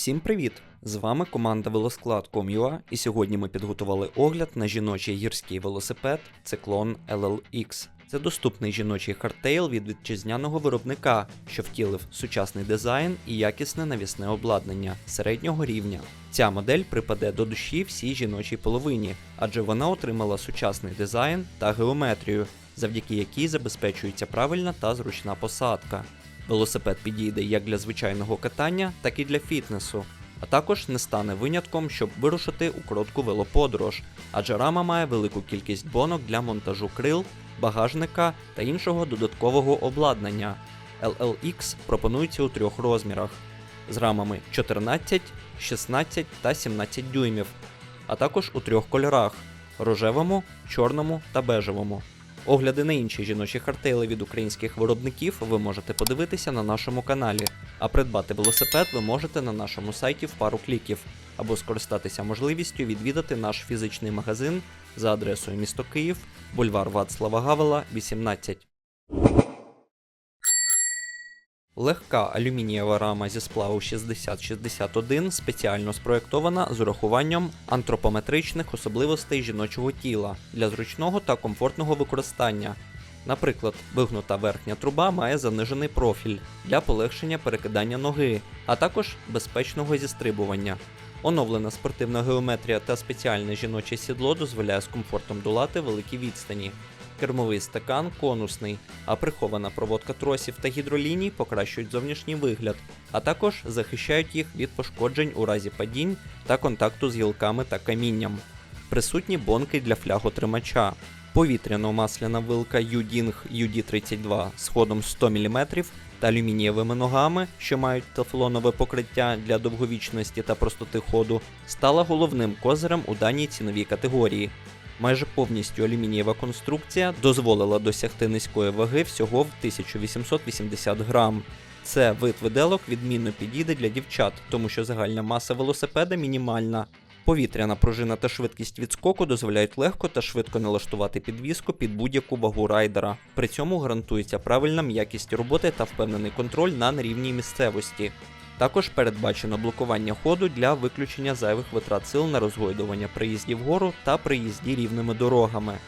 Всім привіт! З вами команда Велосклад.com.ua і сьогодні ми підготували огляд на жіночий гірський велосипед Циклон LLX. Це доступний жіночий хардтейл від вітчизняного виробника, що втілив сучасний дизайн і якісне навісне обладнання середнього рівня. Ця модель припаде до душі всій жіночій половині, адже вона отримала сучасний дизайн та геометрію, завдяки якій забезпечується правильна та зручна посадка. Велосипед підійде як для звичайного катання, так і для фітнесу, а також не стане винятком, щоб вирушити у коротку велоподорож, адже рама має велику кількість бонок для монтажу крил, багажника та іншого додаткового обладнання. LLX пропонується у трьох розмірах з рамами 14, 16 та 17 дюймів, а також у трьох кольорах рожевому, чорному та бежевому. Огляди на інші жіночі хартейли від українських виробників ви можете подивитися на нашому каналі, а придбати велосипед ви можете на нашому сайті в пару кліків, або скористатися можливістю відвідати наш фізичний магазин за адресою місто Київ, бульвар Вацлава Гавела, 18. Легка алюмінієва рама зі сплаву 6061 спеціально спроєктована з урахуванням антропометричних особливостей жіночого тіла для зручного та комфортного використання. Наприклад, вигнута верхня труба має занижений профіль для полегшення перекидання ноги, а також безпечного зістрибування. Оновлена спортивна геометрія та спеціальне жіноче сідло дозволяє з комфортом долати великі відстані. Кермовий стакан конусний, а прихована проводка тросів та гідроліній покращують зовнішній вигляд, а також захищають їх від пошкоджень у разі падінь та контакту з гілками та камінням. Присутні бонки для фляготримача. Повітряно-масляна вилка Uding UD32 з ходом 100 мм та алюмінієвими ногами, що мають тефлонове покриття для довговічності та простоти ходу, стала головним козирем у даній ціновій категорії. Майже повністю алюмінієва конструкція дозволила досягти низької ваги всього в 1880 грам. Це вид виделок відмінно підійде для дівчат, тому що загальна маса велосипеда мінімальна. Повітряна пружина та швидкість відскоку дозволяють легко та швидко налаштувати підвіску під будь-яку вагу райдера. При цьому гарантується правильна м'якість роботи та впевнений контроль на нерівній місцевості. Також передбачено блокування ходу для виключення зайвих витрат сил на розгойдування приїздів вгору та приїзді рівними дорогами.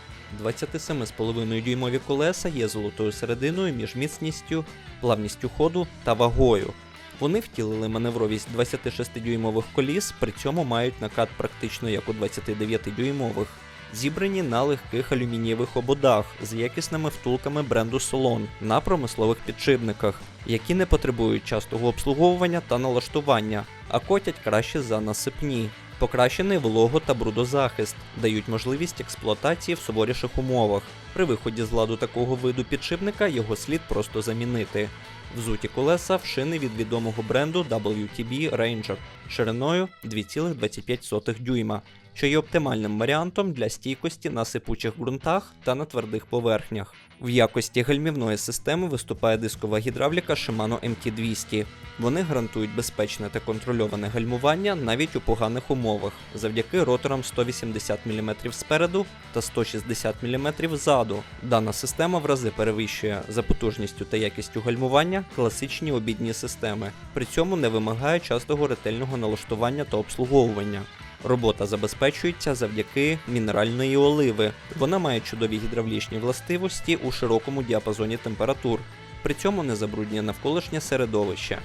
27,5 дюймові колеса є золотою серединою між міцністю, плавністю ходу та вагою. Вони втілили маневровість 26-дюймових коліс, при цьому мають накат практично як у 29-дюймових. Зібрані на легких алюмінієвих ободах з якісними втулками бренду Solon на промислових підшипниках, які не потребують частого обслуговування та налаштування, а котять краще за насипні. Покращений волого та брудозахист дають можливість експлуатації в суворіших умовах. При виході з ладу такого виду підшипника його слід просто замінити. Взуті колеса в шини від відомого бренду WTB Ranger шириною 2,25 дюйма, що є оптимальним варіантом для стійкості на сипучих ґрунтах та на твердих поверхнях. В якості гальмівної системи виступає дискова гідравліка Shimano MT200. Вони гарантують безпечне та контрольоване гальмування навіть у поганих умовах, завдяки роторам 180 мм спереду та 160 мм ззаду. Дана система в рази перевищує за потужністю та якістю гальмування класичні обідні системи, при цьому не вимагає частого ретельного налаштування та обслуговування. Робота забезпечується завдяки мінеральної оливи. Вона має чудові гідравлічні властивості у широкому діапазоні температур, при цьому не забруднює навколишнє середовище.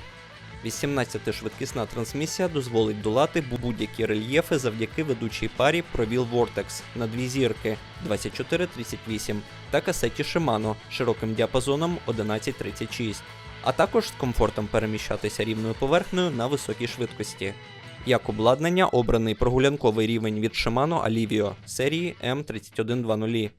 18-швидкісна трансмісія дозволить долати будь-які рельєфи завдяки ведучій парі Провіл Vortex на дві зірки 2438 та касеті Shimano широким діапазоном 1136, а також з комфортом переміщатися рівною поверхнею на високій швидкості. Як обладнання обраний прогулянковий рівень від Shimano Alivio серії M3120,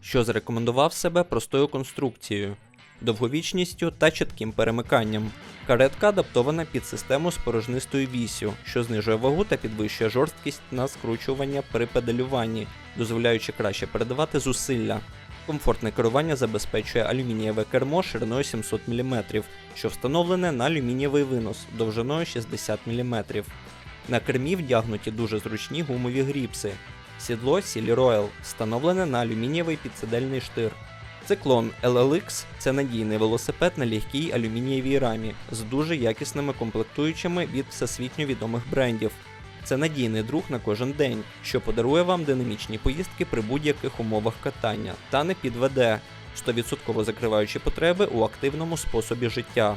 що зарекомендував себе простою конструкцією, довговічністю та чітким перемиканням. Каретка адаптована під систему з порожнистою вісю, що знижує вагу та підвищує жорсткість на скручування при педалюванні, дозволяючи краще передавати зусилля. Комфортне керування забезпечує алюмінієве кермо шириною 700 мм, що встановлене на алюмінієвий винос довжиною 60 мм. На кермі вдягнуті дуже зручні гумові гріпси. Сідло Сілі Royal встановлене на алюмінієвий підсидельний штир. Циклон LLX – це надійний велосипед на легкій алюмінієвій рамі з дуже якісними комплектуючими від всесвітньо відомих брендів. Це надійний друг на кожен день, що подарує вам динамічні поїздки при будь-яких умовах катання та не підведе, 100% закриваючи потреби у активному способі життя.